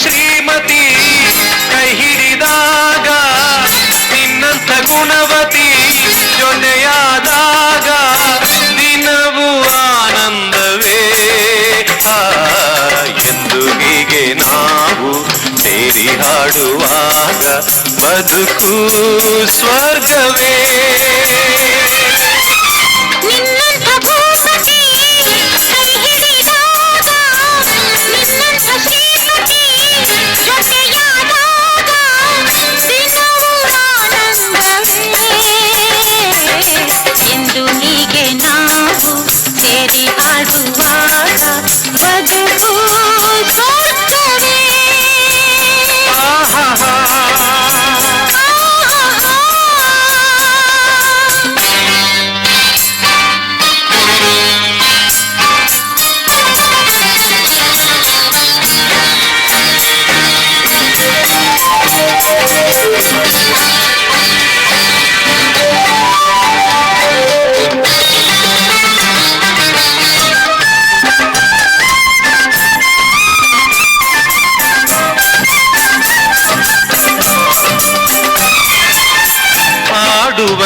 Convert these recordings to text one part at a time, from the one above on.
ಶ್ರೀಮತಿ, ಕೈ ಹಿಡಿದಾಗ, ನಿನ್ನಂಥ ಗುಣವತಿ ಜೊತೆಯಾದಾಗ, ದಿನವೂ ಆನಂದವೇ. ಎಂದು ಹೀಗೆ ನಾವು ಸೇರಿ ಹಾಡುವಾಗ ಬದುಕು ಸ್ವರ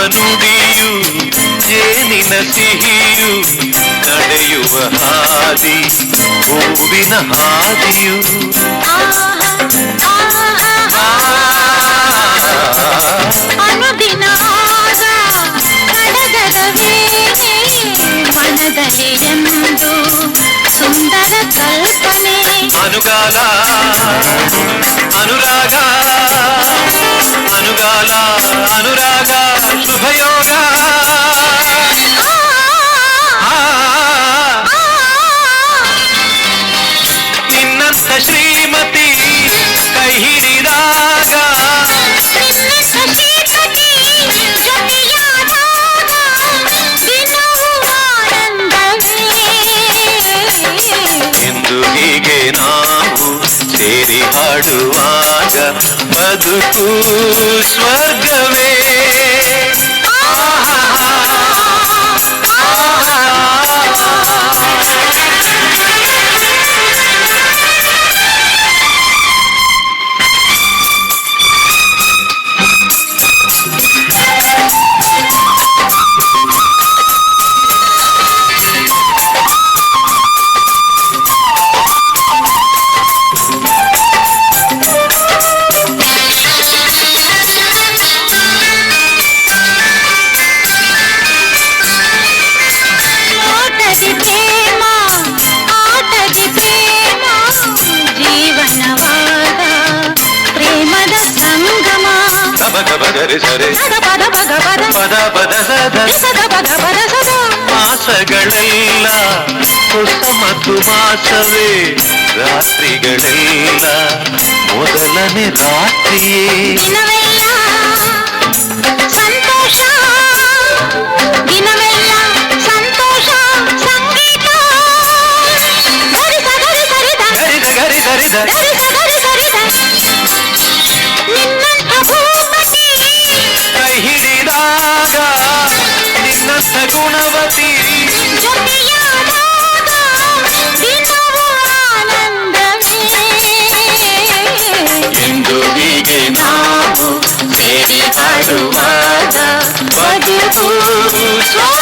ನುಡಿಯು ಜೇನಿನ ಸಿಹಿಯು ನಡೆಯುವ ಹಾದಿ ಹೂವಿನ ಹಾದಿಯು ಅನುದಿನ ಆಗ ಕಡಗದ ವೇಳೆ ಮನದಲ್ಲಿ ಎಂದು ಸುಂದರ ಕಲ್ಪನೆ ಅನುಗಾಲ ಅನುರಾಗ ಅನುಗಾಲ ಅನುರಾಗ ಶುಭಯೋಗ ಆ, ನಿನ್ನಂತ ಶ್ರೀಮತಿ ಕೈ ಹಿಡಿದಾಗ. ಎಂದು ಹೀಗೆ ನಾವು ಸೇರಿ ಹಾಡುವಾಗ ಬದುಕು ಸ್ವರ್ಗವೇ. ಗಬ ಗಬ ಗರಿ ಸರೆ ಸದ ಪದ ಭಗ ಪದ ಪದ ಪದ ಸದ ಸದ ಭಗ ಪದ ಸದ ಮಾಸಗಳೆಲ್ಲ ಹೊಸ ಮತ್ತು ಮಾಸವೇ ರಾತ್ರಿಗಳೆಲ್ಲ ಮೊದಲನೇ ರಾತ್ರಿಯೇ 苏苏